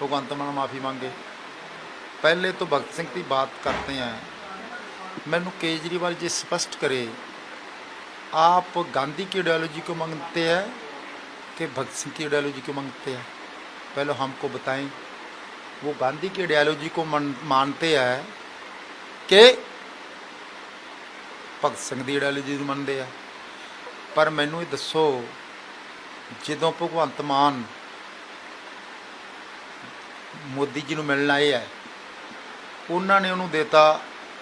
भगवंत मान माफ़ी मांगे पहले तो भगत सिंह की बात करते हैं मैनू केजरीवाल जी स्पष्ट करे आप गांधी की आइडियोलॉजी को मांगते हैं कि भगत सिंह की आइडियोलॉजी को मांगते हैं पहले हमको बताएं वो गांधी की आइडियोलॉजी को मन- मानते हैं कि ਭਗਤ ਸਿੰਘ ਦੀ ਆਈਡੀਓਲੋਜੀ ਨੂੰ ਮੰਨਦੇ ਆ ਪਰ ਮੈਨੂੰ ਇਹ ਦੱਸੋ ਜਦੋਂ ਭਗਵੰਤ ਮਾਨ ਮੋਦੀ ਜੀ ਨੂੰ ਮਿਲਣ ਆਏ ਆ ਉਹਨਾਂ ਨੇ ਉਹਨੂੰ ਦੇਤਾ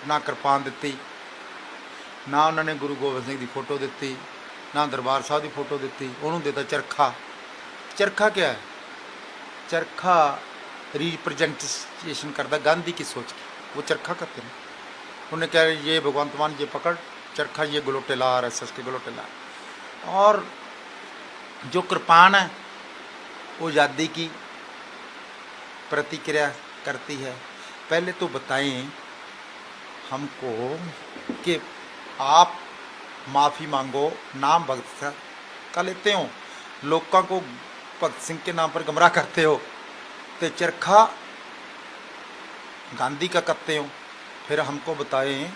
ਨਾ ਕਿਰਪਾਨ ਦਿੱਤੀ ਨਾ ਉਹਨਾਂ ਨੇ ਗੁਰੂ ਗੋਬਿੰਦ ਸਿੰਘ ਦੀ ਫੋਟੋ ਦਿੱਤੀ ਨਾ ਦਰਬਾਰ ਸਾਹਿਬ ਦੀ ਫੋਟੋ ਦਿੱਤੀ ਉਹਨੂੰ ਦੇਤਾ ਚਰਖਾ ਚਰਖਾ ਕੀ ਹੈ ਚਰਖਾ रिप्रेजेंटेशन करता गांधी की सोच की वो चरखा करते हैं उन्होंने कहा ये भगवंत मान ये पकड़ चरखा ये गलोटे ला आर एस एस के गलोटे ला और जो कृपान है वो आज़ादी की प्रतिक्रिया करती है। पहले तो बताएँ हमको कि आप माफ़ी मांगो, नाम भगत सिंह का लेते हो लोगों को भगत सिंह के नाम पर गमराह करते हो तो चरखा गांधी का करते हो, फिर हमको बताएँ,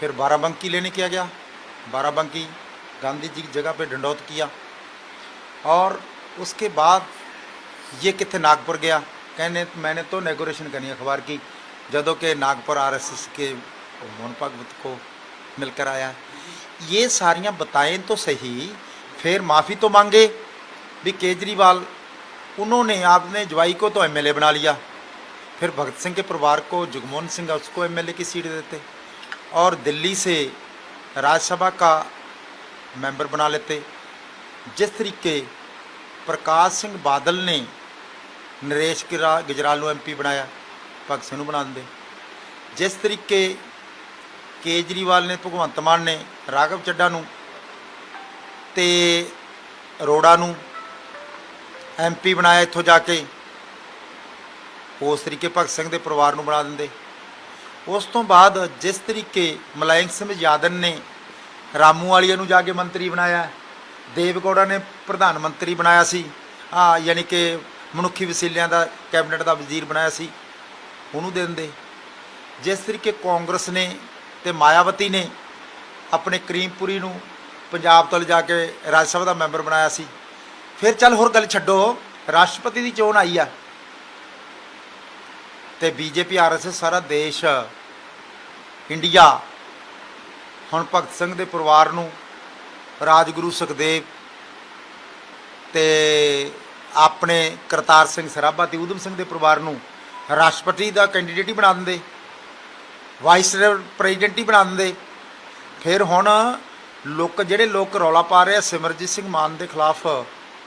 फिर बाराबंकी लेने किया गया? बाराबंकी गांधी जी की जगह पे डंडौत किया और उसके बाद ये कितने नागपुर गया? कहने, मैंने तो नेगोरेशन करनी अखबार की, जदों के नागपुर आरएसएस के मोहन भगवत को मिलकर आया। ये सारियाँ बताएँ तो सही, फिर माफ़ी तो मांगे भी केजरीवाल। उन्होंने, आपने जवाई को तो एमएलए बना लिया। फिर भगत सिंह के परिवार को, जगमोहन सिंह उसको एमएलए की सीट देते। और दिल्ली से राज्यसभा का मेंबर बना लेते। जिस तरीके प्रकाश सिंह बादल ने ਨਰੇਸ਼ ਗੁਜਰਾਲ ਨੂੰ ਐਮਪੀ ਬਣਾਇਆ, ਭਗਤ ਸਿੰਘ ਨੂੰ ਬਣਾ ਦਿੰਦੇ। ਜਿਸ ਤਰੀਕੇ ਕੇਜਰੀਵਾਲ ਨੇ, ਭਗਵੰਤ ਮਾਨ ਨੇ, ਰਾਘਵ ਚੱਡਾ ਨੂੰ ਤੇ ਰੋੜਾ ਨੂੰ ਐਮਪੀ ਬਣਾਇਆ ਇੱਥੋਂ ਜਾ ਕੇ, ਉਸ ਤਰੀਕੇ ਭਗਤ ਸਿੰਘ ਦੇ ਪਰਿਵਾਰ ਨੂੰ ਬਣਾ ਦਿੰਦੇ। ਉਸ ਤੋਂ ਬਾਅਦ ਜਿਸ ਤਰੀਕੇ ਮਲਾਇਮ ਸਿੰਘ ਯਾਦਨ ਨੇ ਰਾਮੂ ਵਾਲੀਆ ਨੂੰ ਜਾ ਕੇ ਮੰਤਰੀ ਬਣਾਇਆ ਦੇਵਗੌੜਾ ਨੇ ਪ੍ਰਧਾਨ ਮੰਤਰੀ ਬਣਾਇਆ ਸੀ। ਆ ਯਾਨੀ ਕਿ ਮਨੁੱਖੀ ਵਸੀਲਿਆਂ ਦਾ, ਕੈਬਨਿਟ ਦਾ ਵਜ਼ੀਰ ਬਣਾਇਆ ਸੀ। ਉਹਨੂੰ ਦੇ ਦਿੰਦੇ। ਜਿਸ ਤਰੀਕੇ ਕਾਂਗਰਸ ਨੇ ਤੇ ਮਾਇਆਵਤੀ ਨੇ ਆਪਣੇ ਕਰੀਮਪੁਰੀ ਨੂੰ ਪੰਜਾਬ ਤੋਂ ਲਿਜਾ ਕੇ ਰਾਜ ਸਭਾ ਦਾ ਮੈਂਬਰ ਬਣਾਇਆ ਸੀ। ਫਿਰ ਚੱਲ ਹੋਰ ਗੱਲ ਛੱਡੋ, ਰਾਸ਼ਟਰਪਤੀ ਦੀ ਚੋਣ ਆਈ ਆ। ਤੇ ਬੀਜੇਪੀ, ਆਰਐਸਐਸ ਸਾਰਾ ਦੇਸ਼, ਇੰਡੀਆ, ਹੁਣ ਭਗਤ ਸਿੰਘ ਦੇ ਪਰਿਵਾਰ ਨੂੰ ਰਾਜਗੁਰੂ ਸੁਖਦੇਵ ਤੇ ਆਪਣੇ ਕਰਤਾਰ ਸਿੰਘ ਸਰਾਭਾ ਤੇ ਊਧਮ ਸਿੰਘ ਦੇ ਪਰਿਵਾਰ ਨੂੰ ਰਾਸ਼ਟਰਪਤੀ ਦਾ ਕੈਂਡੀਡੇਟ ਹੀ ਬਣਾ ਦਿੰਦੇ ਵਾਈਸ ਪ੍ਰੈਜ਼ੀਡੈਂਟ ਹੀ ਬਣਾ ਦਿੰਦੇ। ਫਿਰ ਹੁਣ ਲੋਕ, ਜਿਹੜੇ ਲੋਕ ਰੌਲਾ ਪਾ ਰਹੇ ਆ ਸਿਮਰਜੀਤ ਸਿੰਘ ਮਾਨ ਦੇ ਖਿਲਾਫ,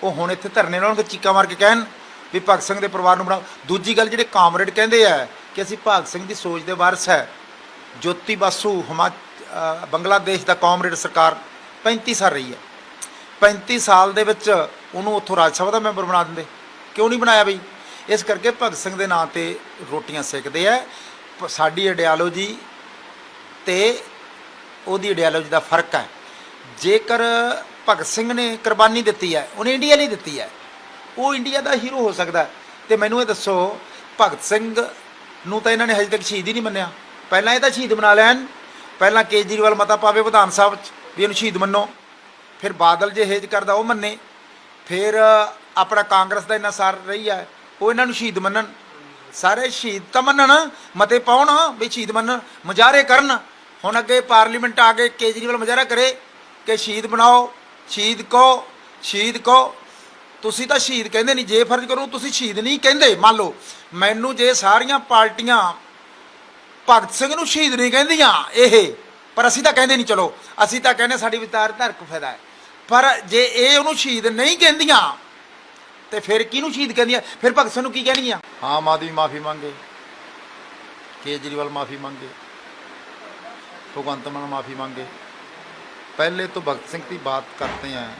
ਉਹ ਹੁਣ ਇੱਥੇ ਧਰਨੇ ਨਾਲ ਉਹਨਾਂ ਚੀਕਾਂ ਮਾਰ ਕੇ ਕਹਿਣ ਵੀ ਭਗਤ ਸਿੰਘ ਦੇ ਪਰਿਵਾਰ ਨੂੰ ਬਣਾਓ ਦੂਜੀ ਗੱਲ ਜਿਹੜੇ ਕਾਮਰੇਡ ਕਹਿੰਦੇ ਆ ਕਿ ਅਸੀਂ ਭਗਤ ਸਿੰਘ ਦੀ ਸੋਚ ਦੇ ਵਾਰਸ ਹੈ। ਜੋਤੀ ਬਾਸੂ, ਹਮਾ ਬੰਗਲਾਦੇਸ਼ ਦਾ ਕਾਮਰੇਡ ਸਰਕਾਰ 35 ਸਾਲ ਰਹੀ ਹੈ। 35 ਸਾਲ ਦੇ ਵਿੱਚ ਉਹਨੂੰ ਉੱਥੋਂ ਰਾਜ ਸਭਾ ਦਾ ਮੈਂਬਰ ਬਣਾ ਦਿੰਦੇ। ਕਿਉਂ ਨਹੀਂ ਬਣਾਇਆ ਬਈ? ਇਸ ਕਰਕੇ ਭਗਤ ਸਿੰਘ ਦੇ ਨਾਂ ਤੇ ਰੋਟੀਆਂ ਸੇਕਦੇ ਆ। ਸਾਡੀ ਆਈਡੀਓਲੋਜੀ ਤੇ ਉਹਦੀ ਆਈਡੀਓਲੋਜੀ ਦਾ ਫ਼ਰਕ ਹੈ। ਜੇਕਰ ਭਗਤ ਸਿੰਘ ਨੇ ਕੁਰਬਾਨੀ ਦਿੱਤੀ ਹੈ, ਉਹਨੇ ਇੰਡੀਆ ਲਈ ਦਿੱਤੀ ਹੈ, ਉਹ ਇੰਡੀਆ ਦਾ ਹੀਰੋ ਹੋ ਸਕਦਾ ਹੈ। ਤੇ ਮੈਨੂੰ ਇਹ ਦੱਸੋ, ਭਗਤ ਸਿੰਘ ਨੂੰ ਤਾਂ ਇਹਨਾਂ ਨੇ ਹਜੇ ਤੱਕ ਸ਼ਹੀਦ ਹੀ ਨਹੀਂ ਮੰਨਿਆ। ਪਹਿਲਾਂ ਇਹ ਤਾਂ ਸ਼ਹੀਦ ਬਣਾ ਲੈਣ, ਪਹਿਲਾਂ ਕੇਜਰੀਵਾਲ ਮਤਾ ਪਾਵੇ ਵਿਧਾਨ ਸਭਾ 'ਚ ਵੀ ਇਹਨੂੰ ਸ਼ਹੀਦ ਮੰਨੋ। ਫਿਰ ਬਾਦਲ ਜੇ ਹੇਜ ਕਰਦਾ, ਉਹ ਮੰਨੇ। ਫਿਰ ਆਪਣਾ ਕਾਂਗਰਸ ਦਾ ਇੰਨਾ ਸਾਰ ਰਹੀ ਹੈ ਉਹ ਇਹਨਾਂ ਨੂੰ ਸ਼ਹੀਦ ਮੰਨਣ। ਸਾਰੇ ਸ਼ਹੀਦ ਤਾਂ ਮੰਨਣ, ਮਤੇ ਪਾਉਣ, ਵੀ ਸ਼ਹੀਦ ਮੰਨਣ, ਮੁਜ਼ਾਹਰੇ ਕਰਨ। ਹੁਣ ਅੱਗੇ ਪਾਰਲੀਮੈਂਟ ਆ ਕੇ ਕੇਜਰੀਵਾਲ ਮੁਜ਼ਾਹਰਾ ਕਰੇ ਕਿ ਸ਼ਹੀਦ ਬਣਾਓ, ਸ਼ਹੀਦ ਕੋ ਸ਼ਹੀਦ ਕੋ ਤੁਸੀਂ ਤਾਂ ਸ਼ਹੀਦ ਕਹਿੰਦੇ ਨਹੀਂ, ਜੇ ਫਰਜ਼ ਕਰੋ ਤੁਸੀਂ ਸ਼ਹੀਦ ਨਹੀਂ ਕਹਿੰਦੇ। ਮੰਨ ਲਓ, ਮੈਨੂੰ ਜੇ ਸਾਰੀਆਂ ਪਾਰਟੀਆਂ ਭਗਤ ਸਿੰਘ ਨੂੰ ਸ਼ਹੀਦ ਨਹੀਂ ਕਹਿੰਦੀਆਂ, ਇਹ। ਪਰ ਅਸੀਂ ਤਾਂ ਕਹਿੰਦੇ ਨਹੀਂ, ਚਲੋ, ਅਸੀਂ ਤਾਂ ਕਹਿੰਦੇ ਸਾਡੀ ਵਿਚਾਰਧਾਰਕ ਫਾਇਦਾ ਹੈ। ਪਰ ਜੇ ਇਹ ਉਹਨੂੰ ਸ਼ਹੀਦ ਨਹੀਂ ਕਹਿੰਦੀਆਂ ਤੇ ਫਿਰ ਕਿਹਨੂੰ ਸ਼ਹੀਦ ਕਹਿੰਦੀਆਂ ਫਿਰ ਭਗਤ ਸਿੰਘ ਨੂੰ ਕੀ ਕਹਿਣਗੀਆਂ ਆਮ ਆਦਮੀ ਮਾਫੀ ਮੰਗੇ ਕੇਜਰੀਵਾਲ ਮਾਫੀ ਮੰਗੇ भगवंत मान माफ़ी मांगे पहले तो भगत सिंह की बात करते हैं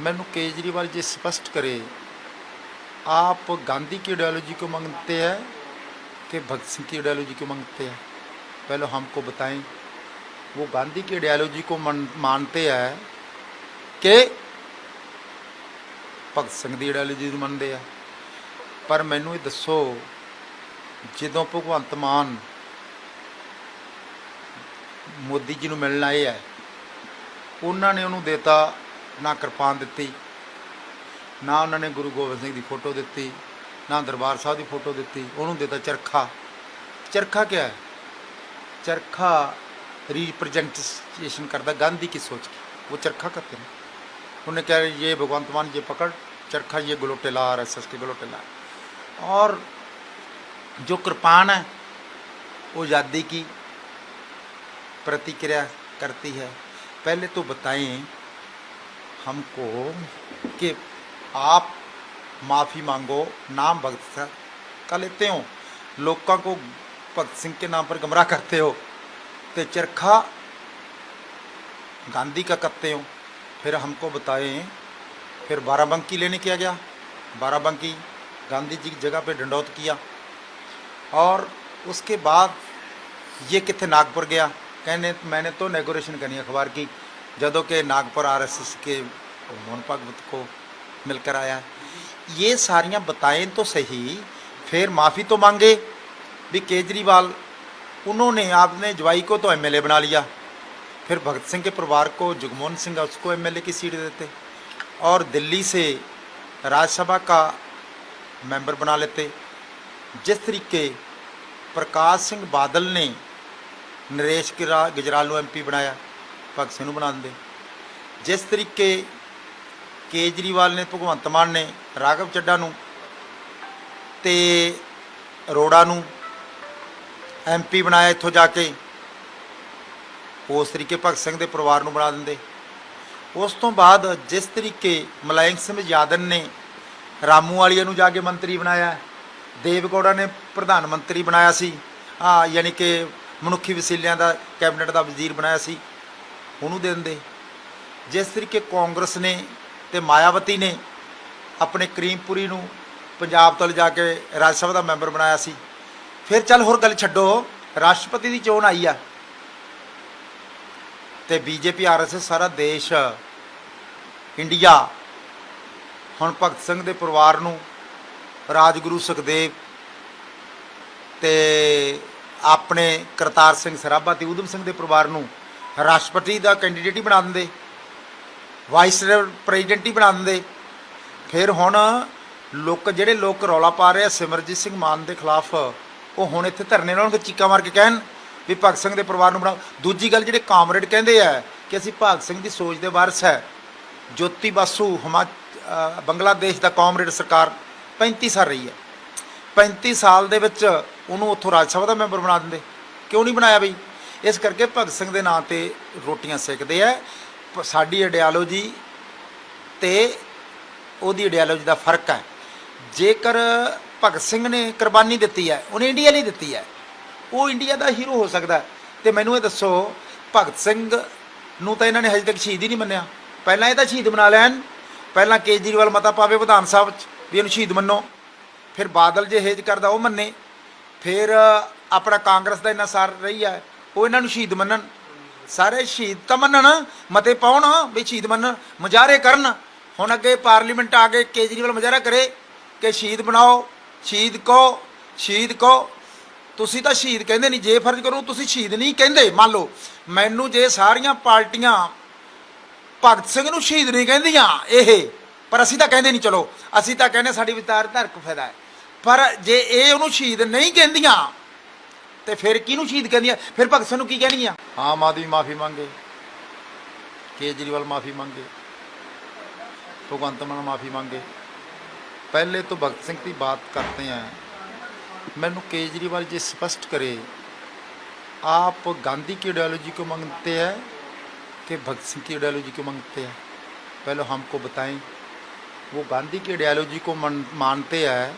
मैनू केजरीवाल जी स्पष्ट करे आप गांधी की आइडियोलॉजी को मांगते हैं कि भगत सिंह की आइडियोलॉजी को मांगते हैं पहले हमको बताएं वो गांधी की आइडियोलॉजी को मन, मानते हैं कि भगत सिंह की आइडियोलॉजी ਨੂੰ ਮੰਨਦੇ ਆ ਪਰ ਮੈਨੂੰ ਇਹ ਦੱਸੋ ਜਦੋਂ ਭਗਵੰਤ ਮਾਨ ਮੋਦੀ ਜੀ ਨੂੰ ਮਿਲਣ ਆਏ ਹੈ ਉਹਨਾਂ ਨੇ ਉਹਨੂੰ ਦੇਤਾ ਨਾ ਕਿਰਪਾਨ ਦਿੱਤੀ ਨਾ ਉਹਨਾਂ ਨੇ ਗੁਰੂ ਗੋਬਿੰਦ ਸਿੰਘ ਦੀ ਫੋਟੋ ਦਿੱਤੀ ਨਾ ਦਰਬਾਰ ਸਾਹਿਬ ਦੀ ਫੋਟੋ ਦਿੱਤੀ ਉਹਨੂੰ ਦੇਤਾ ਚਰਖਾ ਚਰਖਾ ਕੀ ਹੈ ਚਰਖਾ रिप्रेजेंटेशन करता गांधी की सोच की वो चरखा करते हैं उन्होंने कहा, ये भगवंत मान ये पकड़, चरखा, ये गलोटे ला आर एस एस के गलोटे ला और जो कृपाण है, वो आज़ादी की प्रतिक्रिया करती है। पहले तो बताएँ हमको कि आप माफ़ी मांगो, नाम भगत का लेते हो, लोगों को भगत सिंह के नाम पर गमराह करते हो तो चरखा गांधी का करते हो। फिर हमको बताएँ, फिर बाराबंकी लेने किया गया? बाराबंकी, गांधी जी की जगह पे डंडौत किया। और उसके बाद ये कितने नागपुर गया? कहने, मैंने तो नेगोरेशन करनी अखबार की। जदों के नागपुर आरएसएस के मोहन भागवत को मिलकर आया। है ये सारियाँ बताएँ तो सही, फिर माफ़ी तो मांगे भी केजरीवाल। उन्होंने आपने जवाई को तो एमएलए बना लिया। फिर भगत सिंह के परिवार को जगमोहन सिंह उसको एमएलए की सीट देते और दिल्ली से राज्यसभा का मेंबर बना लेते जिस तरीके प्रकाश सिंह बादल ने नरेश गिरा गुजराल ਨੂੰ ਐਮਪੀ ਬਣਾਇਆ ਭਗਤ ਸਿੰਘ ਨੂੰ ਬਣਾ ਦਿੰਦੇ ਜਿਸ ਤਰੀਕੇ ਕੇਜਰੀਵਾਲ ਨੇ ਭਗਵੰਤ ਮਾਨ ਨੇ ਰਾਘਵ ਚੱਡਾ ਨੂੰ ਤੇ ਅਰੋੜਾ ਨੂੰ ਐਮਪੀ ਬਣਾਇਆ ਇੱਥੋਂ ਜਾ ਕੇ ਉਸ ਤਰੀਕੇ ਭਗਤ ਸਿੰਘ ਦੇ ਪਰਿਵਾਰ ਨੂੰ ਬਣਾ ਦਿੰਦੇ। ਉਸ ਤੋਂ ਬਾਅਦ ਜਿਸ ਤਰੀਕੇ ਮਲਾਇੰਗ ਸਿੰਘ ਯਾਦਨ ਨੇ ਰਾਮੂ ਵਾਲੀਆ ਨੂੰ ਜਾ ਕੇ ਮੰਤਰੀ ਬਣਾਇਆ ਦੇਵਗੌੜਾ ਨੇ ਪ੍ਰਧਾਨ ਮੰਤਰੀ ਬਣਾਇਆ ਸੀ, ਆ ਯਾਨੀ ਕਿ ਮਨੁੱਖੀ ਵਸੀਲਿਆਂ ਦਾ ਕੈਬਨਿਟ ਦਾ ਵਜ਼ੀਰ ਬਣਾਇਆ ਸੀ, ਉਹਨੂੰ ਦੇ ਦਿੰਦੇ। ਜਿਸ ਤਰੀਕੇ ਕਾਂਗਰਸ ਨੇ ਤੇ ਮਾਇਆਵਤੀ ਨੇ ਆਪਣੇ ਕਰੀਮਪੁਰੀ ਨੂੰ ਪੰਜਾਬ ਤੋਂ ਲਿਜਾ ਕੇ ਰਾਜ ਸਭਾ ਦਾ ਮੈਂਬਰ ਬਣਾਇਆ ਸੀ। ਫਿਰ ਚੱਲ ਹੋਰ ਗੱਲ ਛੱਡੋ, ਰਾਸ਼ਟਰਪਤੀ ਦੀ ਚੋਣ ਆਈ ਆ। ਤੇ ਬੀਜੇਪੀ ਆਰਐਸਐਸ ਸਾਰਾ ਦੇਸ਼ ਇੰਡੀਆ ਹੁਣ ਭਗਤ ਸਿੰਘ ਦੇ ਪਰਿਵਾਰ ਨੂੰ, ਰਾਜਗੁਰੂ ਸੁਖਦੇਵ ਤੇ ਆਪਣੇ ਕਰਤਾਰ ਸਿੰਘ ਸਰਾਭਾ ਤੇ ਊਧਮ ਸਿੰਘ ਦੇ ਪਰਿਵਾਰ ਨੂੰ ਰਾਸ਼ਟਰਪਤੀ ਦਾ ਕੈਂਡੀਡੇਟ ਹੀ ਬਣਾ ਦਿੰਦੇ ਵਾਈਸ ਪ੍ਰੈਜ਼ੀਡੈਂਟ ਹੀ ਬਣਾ ਦਿੰਦੇ। ਫਿਰ ਹੁਣ ਲੋਕ, ਜਿਹੜੇ ਲੋਕ ਰੌਲਾ ਪਾ ਰਹੇ ਆ ਸਿਮਰਜੀਤ ਸਿੰਘ ਮਾਨ ਦੇ ਖਿਲਾਫ, ਉਹ ਹੁਣ ਇੱਥੇ ਧਰਨੇ ਲਾਉਣਗੇ, ਚੀਕਾਂ ਮਾਰ ਕੇ ਕਹਿਣ ਵੀ ਭਗਤ ਸਿੰਘ ਦੇ ਪਰਿਵਾਰ ਨੂੰ ਬਣਾਓ ਦੂਜੀ ਗੱਲ ਜਿਹੜੇ ਕਾਮਰੇਡ ਕਹਿੰਦੇ ਆ ਕਿ ਅਸੀਂ ਭਗਤ ਸਿੰਘ ਦੀ ਸੋਚ ਦੇ ਵਾਰਸ ਹੈ। ਜੋਤੀ ਬਾਸੂ, ਹਮਾ ਬੰਗਲਾਦੇਸ਼ ਦਾ ਕਾਮਰੇਡ ਸਰਕਾਰ 35 ਸਾਲ ਰਹੀ ਹੈ। 35 ਸਾਲ ਦੇ ਵਿੱਚ ਉਹਨੂੰ ਉੱਥੋਂ ਰਾਜ ਸਭਾ ਦਾ ਮੈਂਬਰ ਬਣਾ ਦਿੰਦੇ। ਕਿਉਂ ਨਹੀਂ ਬਣਾਇਆ ਬਈ? ਇਸ ਕਰਕੇ ਭਗਤ ਸਿੰਘ ਦੇ ਨਾਂ ਤੇ ਰੋਟੀਆਂ ਸੇਕਦੇ ਆ। ਸਾਡੀ ਆਈਡੀਆਲੋਜੀ ਤੇ ਉਹਦੀ ਆਈਡੀਆਲੋਜੀ ਦਾ ਫ਼ਰਕ ਹੈ। ਜੇਕਰ ਭਗਤ ਸਿੰਘ ਨੇ ਕੁਰਬਾਨੀ ਦਿੱਤੀ ਹੈ, ਉਹਨੇ ਇੰਡੀਆ ਲਈ ਦਿੱਤੀ ਹੈ। ਉਹ ਇੰਡੀਆ ਦਾ ਹੀਰੋ ਹੋ ਸਕਦਾ ਹੈ। ਤੇ ਮੈਨੂੰ ਇਹ ਦੱਸੋ, ਭਗਤ ਸਿੰਘ ਨੂੰ ਤਾਂ ਇਹਨਾਂ ਨੇ ਹਜੇ ਤੱਕ ਸ਼ਹੀਦ ਹੀ ਨਹੀਂ ਮੰਨਿਆ। ਪਹਿਲਾਂ ਇਹ ਤਾਂ ਸ਼ਹੀਦ ਬਣਾ ਲੈਣ, ਪਹਿਲਾਂ ਕੇਜਰੀਵਾਲ ਮਤਾ ਪਾਵੇ ਵਿਧਾਨ ਸਭਾ 'ਚ ਵੀ ਇਹਨੂੰ ਸ਼ਹੀਦ ਮੰਨੋ। ਫਿਰ ਬਾਦਲ ਜੇ ਹੇਜ ਕਰਦਾ ਉਹ ਮੰਨੇ। ਫਿਰ ਆਪਣਾ ਕਾਂਗਰਸ ਦਾ ਇੰਨਾ ਸਾਰ ਰਹੀ ਹੈ ਉਹ ਇਹਨਾਂ ਨੂੰ ਸ਼ਹੀਦ ਮੰਨਣ। ਸਾਰੇ ਸ਼ਹੀਦ ਤਾਂ ਮੰਨਣ, ਮਤੇ ਪਾਉਣ, ਵੀ ਸ਼ਹੀਦ ਮੰਨਣ ਮੁਜ਼ਾਹਰੇ ਕਰਨ। ਹੁਣ ਅੱਗੇ ਪਾਰਲੀਮੈਂਟ ਆ ਕੇ ਕੇਜਰੀਵਾਲ ਮੁਜ਼ਾਹਰਾ ਕਰੇ ਕਿ ਸ਼ਹੀਦ ਬਣਾਓ, ਸ਼ਹੀਦ ਕੋ ਸ਼ਹੀਦ ਕੋ ਤੁਸੀਂ ਤਾਂ ਸ਼ਹੀਦ ਕਹਿੰਦੇ ਨਹੀਂ ਜੇ ਫਰਜ਼ ਕਰੋ ਤੁਸੀਂ ਸ਼ਹੀਦ ਨਹੀਂ ਕਹਿੰਦੇ ਮੰਨ ਲਓ ਮੈਨੂੰ ਜੇ ਸਾਰੀਆਂ ਪਾਰਟੀਆਂ ਭਗਤ ਸਿੰਘ ਨੂੰ ਸ਼ਹੀਦ ਨਹੀਂ ਕਹਿੰਦੀਆਂ ਇਹ ਪਰ ਅਸੀਂ ਤਾਂ ਕਹਿੰਦੇ ਨਹੀਂ ਚਲੋ ਅਸੀਂ ਤਾਂ ਕਹਿੰਦੇ ਸਾਡੀ ਵਿਚਾਰਧਾਰਕ ਫਾਇਦਾ ਹੈ ਪਰ ਜੇ ਇਹ ਉਹਨੂੰ ਸ਼ਹੀਦ ਨਹੀਂ ਕਹਿੰਦੀਆਂ ਤੇ ਫਿਰ ਕਿਹਨੂੰ ਸ਼ਹੀਦ ਕਹਿੰਦੀਆਂ ਫਿਰ ਭਗਤ ਸਿੰਘ ਨੂੰ ਕੀ ਕਹਿਣਗੀਆਂ ਆਮ ਆਦਮੀ ਮਾਫੀ ਮੰਗੇ ਕੇਜਰੀਵਾਲ ਮਾਫੀ ਮੰਗੇ भगवंत मान माफ़ी मांगे पहले तो भगत सिंह की बात करते हैं मैनू केजरीवाल जी स्पष्ट करे आप गांधी की आइडियोलॉजी को मांगते हैं कि भगत सिंह की आइडियोलॉजी को मांगते हैं पहले हमको बताएं वो गांधी की आइडियोलॉजी को मन- मानते हैं